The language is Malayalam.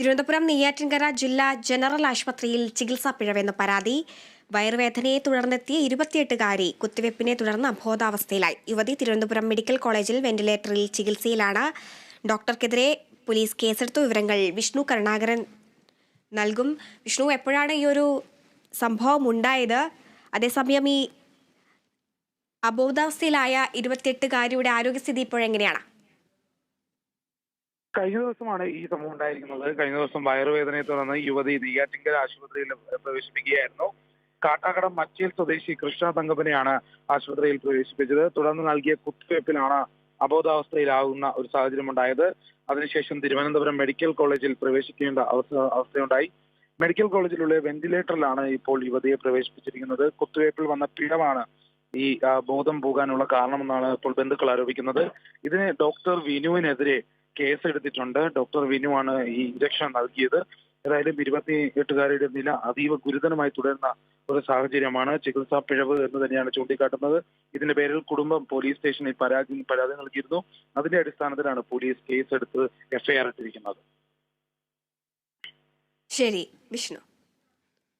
തിരുവനന്തപുരം നെയ്യാറ്റിൻകര ജില്ലാ ജനറൽ ആശുപത്രിയിൽ ചികിത്സാ പിഴവെന്ന് പരാതി. വയറുവേദനയെ തുടർന്നെത്തിയ ഇരുപത്തിയെട്ടുകാരി കുത്തിവെപ്പിനെ തുടർന്ന് അബോധാവസ്ഥയിലായി. യുവതി തിരുവനന്തപുരം മെഡിക്കൽ കോളേജിൽ വെന്റിലേറ്ററിൽ ചികിത്സയിലാണ്. ഡോക്ടർക്കെതിരെ പോലീസ് കേസെടുത്തു. വിവരങ്ങൾ വിഷ്ണു കരുണാകരൻ നൽകും. വിഷ്ണു എപ്പോഴാണ് ഈ ഒരു സംഭവം ഉണ്ടായത്? അതേസമയം ഈ അബോധാവസ്ഥയിലായ ഇരുപത്തിയെട്ടുകാരിയുടെ ആരോഗ്യസ്ഥിതി ഇപ്പോഴെങ്ങനെയാണ്? കഴിഞ്ഞ ദിവസമാണ് ഈ സംഭവം ഉണ്ടായിരിക്കുന്നത്. കഴിഞ്ഞ ദിവസം വയറുവേദനയെ തുടർന്ന് യുവതി നെയ്യാറ്റിങ്കര ആശുപത്രിയിൽ പ്രവേശിപ്പിക്കുകയായിരുന്നു. കാട്ടാക്കടം മച്ചേൽ സ്വദേശി കൃഷ്ണ തങ്കപ്പനെയാണ് ആശുപത്രിയിൽ പ്രവേശിപ്പിച്ചത്. തുടർന്ന് നൽകിയ കുത്തിവയ്പ്പിലാണ് അബോധാവസ്ഥയിലാകുന്ന ഒരു സാഹചര്യം ഉണ്ടായത് അതിനുശേഷം തിരുവനന്തപുരം മെഡിക്കൽ കോളേജിൽ പ്രവേശിക്കേണ്ട അവസ്ഥ അവസ്ഥയുണ്ടായി. മെഡിക്കൽ കോളേജിലുള്ള വെന്റിലേറ്ററിലാണ് ഇപ്പോൾ യുവതിയെ പ്രവേശിപ്പിച്ചിരിക്കുന്നത്. കുത്തിവയ്പ്പിൽ വന്ന പിഴവാണ് ഈ ബോധം പോകാനുള്ള കാരണമെന്നാണ് ഇപ്പോൾ ബന്ധുക്കൾ ആരോപിക്കുന്നത്. ഇതിന് ഡോക്ടർ വിനുവിനെതിരെ കേസ് എടുത്തിട്ടുണ്ട് ഡോക്ടർ വിനുവാണ് ഈ ഇഞ്ചക്ഷൻ നൽകിയത്. ഏതായാലും ഇരുപത്തി എട്ടുകാരുടെ നില അതീവ ഗുരുതരമായി തുടരുന്ന ഒരു സാഹചര്യമാണ്. ചികിത്സാ പിഴവ് എന്ന് തന്നെയാണ് ചൂണ്ടിക്കാട്ടുന്നത്. ഇതിന്റെ പേരിൽ കുടുംബം പോലീസ് സ്റ്റേഷനിൽ പരാതി പരാതി നൽകിയിരുന്നു. അതിന്റെ അടിസ്ഥാനത്തിലാണ് പോലീസ് കേസ് എടുത്ത് എഫ്ഐആർ ഇട്ടിരിക്കുന്നത്. ശരി വിഷ്ണു.